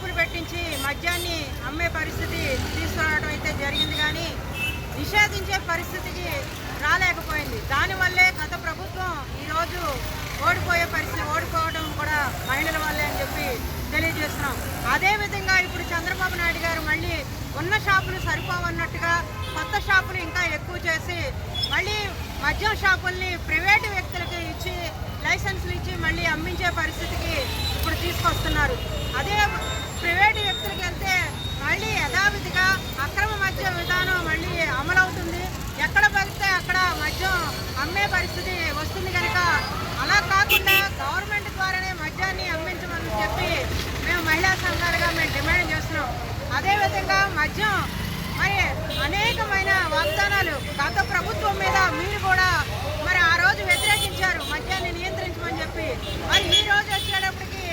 షాపులు పెట్టించి మద్యాన్ని అమ్మే పరిస్థితి తీసుకురావడం అయితే జరిగింది కానీ నిషేధించే పరిస్థితికి రాలేకపోయింది. దానివల్లే గత ప్రభుత్వం ఈరోజు ఓడిపోయే పరిస్థితి ఓడిపోవడం కూడా మహిళల వల్లే అని చెప్పి తెలియజేస్తున్నాం. అదేవిధంగా ఇప్పుడు చంద్రబాబు నాయుడు గారు మళ్ళీ ఉన్న షాపులు సరిపోవన్నట్టుగా కొత్త షాపులు ఇంకా ఎక్కువ చేసి మళ్ళీ మద్యం షాపుల్ని ప్రైవేటు వ్యక్తులకి ఇచ్చి లైసెన్సులు ఇచ్చి మళ్ళీ అమ్మించే పరిస్థితికి ఇప్పుడు తీసుకొస్తున్నారు. అదే ప్రైవేటు వ్యక్తులకి వెళ్తే మళ్ళీ యథావిధిగా అక్రమ మద్యం విధానం మళ్ళీ అమలవుతుంది. ఎక్కడ పడితే అక్కడ మద్యం అమ్మే పరిస్థితి వస్తుంది కనుక అలా కాకుండా గవర్నమెంట్ ద్వారానే మద్యాన్ని అమ్మించమని చెప్పి మేము మహిళా సంఘాలుగా మేము డిమాండ్ చేస్తున్నాం. అదేవిధంగా మద్యం మరి అనేకమైన వాగ్దానాలు గత ప్రభుత్వం మీద మీరు కూడా మరి ఆ రోజు వ్యతిరేకించారు మద్యాన్ని నియంత్రించమని చెప్పి మరి ఈ రోజు వచ్చేటప్పటికి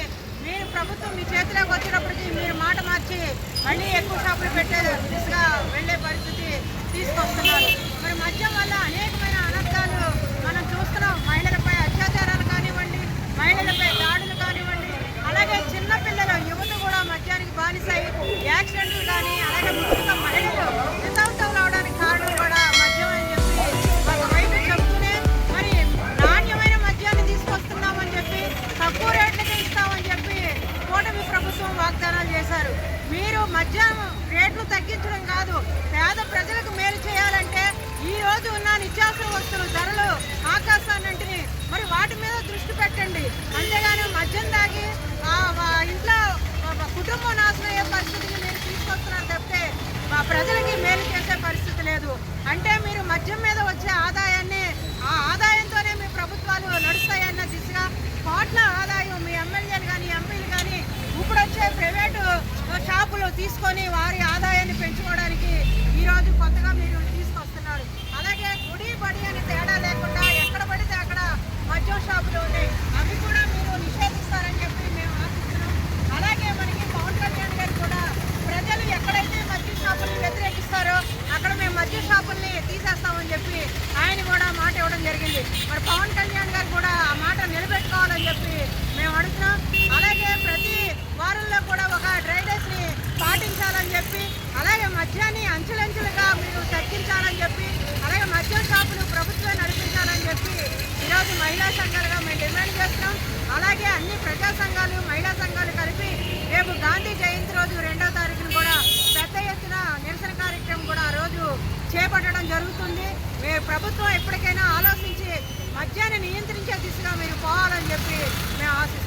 మీరు ప్రభుత్వం మీ చేతిలోకి వచ్చేటప్పటికి మీరు మాట మార్చి మళ్ళీ ఎక్కువ షాపులు పెట్టే దిశగా వెళ్ళే పరిస్థితి తీసుకొస్తున్నారు. మరి మద్యం వల్ల అనేకమైన అనర్థాలు మనం చూస్తున్నాం. మహిళలపై అత్యాచారాలు కానివ్వండి మహిళలపై దాడులు కానివ్వండి అలాగే చిన్నపిల్లలు యువత కూడా మద్యానికి బానిసై యాక్సిడెంట్లు కానీ అలాగే ముఖ్యంగా మహిళలు వితంతువులు రావడానికి కారణం కూడా మద్యం అని చెప్పి ఒకవైపు చెప్తూనే మరి నాణ్యమైన మద్యాన్ని తీసుకొస్తున్నామని చెప్పి తక్కువ రేట్లకి ఇస్తామని చెప్పి కూటమి ప్రభుత్వం వాగ్దానాలు చేశారు. మీరు మద్యం రేట్లు తగ్గించడం కాదు. పేద ప్రజలకు మేలు చేయాలంటే ఈ రోజు ఉన్న నిత్యావసర వస్తువుల ధరలు ఆకాశాన్నింటినీ మరి వాటి మీద దృష్టి పెట్టండి. అంతేగాని మద్యం తాగి ఇంట్లో కుటుంబం నాశనం అయ్యే పరిస్థితికి మీరు తీసుకొస్తున్నారు తప్పితే ప్రజలకి మేలు చేసే పరిస్థితి లేదు. అంటే మీరు మద్యం మీద వచ్చే ఆదాయాన్ని ఆ ఆదాయంతోనే మీ ప్రభుత్వాలు నడుస్తాయి దిశగా కోట్ల ఆదాయం మీ ఎమ్మెల్యేలు కానీ ఎంపీలు కానీ ఇప్పుడు వచ్చే ప్రైవేటు షాపులు తీసుకొని వారి ఆదాయాన్ని పెంచుకోవడానికి ఈరోజు కొత్తగా మీరు తీసుకొస్తున్నారు. అలాగే గుడి బడి అని తేడా లేకుండా ఎక్కడ పడితే అక్కడ మద్యం షాపులు ఉన్నాయి. అవి కూడా మీరు నిషేధిస్తారని చెప్పి మేము ఆశిస్తున్నాం. అలాగే మనకి పవన్ కళ్యాణ్ గారు కూడా ప్రజలు ఎక్కడైతే మద్య షాపుల్ని వ్యతిరేకిస్తారో అక్కడ మేము మద్య షాపుల్ని తీసేస్తామని చెప్పి ఆయన కూడా మాట ఇవ్వడం జరిగింది. మరి పవన్ కళ్యాణ్ గారు కూడా ఆ మాట నిలబెట్టుకోవాలని చెప్పి మేము అడుగుతున్నాం అలాగే ప్రతి వారంలో కూడా ఒక డ్రై డేస్ని పాటించాలని చెప్పి అలాగే మద్యాన్ని అంచెలంచెలుగా మీరు తగ్గించాలని చెప్పి అలాగే మద్యం షాపులు ప్రభుత్వం నడిపించాలని చెప్పి ఈరోజు మహిళా సంఘాలుగా మేము డిమాండ్ చేస్తున్నాం. అలాగే అన్ని ప్రజా సంఘాలు మహిళా సంఘాలు కలిపి రేపు గాంధీ జయంతి రోజు రెండో తారీఖున కూడా పెద్ద ఎత్తున నిరసన కార్యక్రమం కూడా ఆ రోజు చేపట్టడం జరుగుతుంది. మేము ప్రభుత్వం ఎప్పటికైనా ఆలోచించి మద్యాన్ని నియంత్రించే దిశగా మీరు పోవాలని చెప్పి మేము ఆశిస్తున్నాం.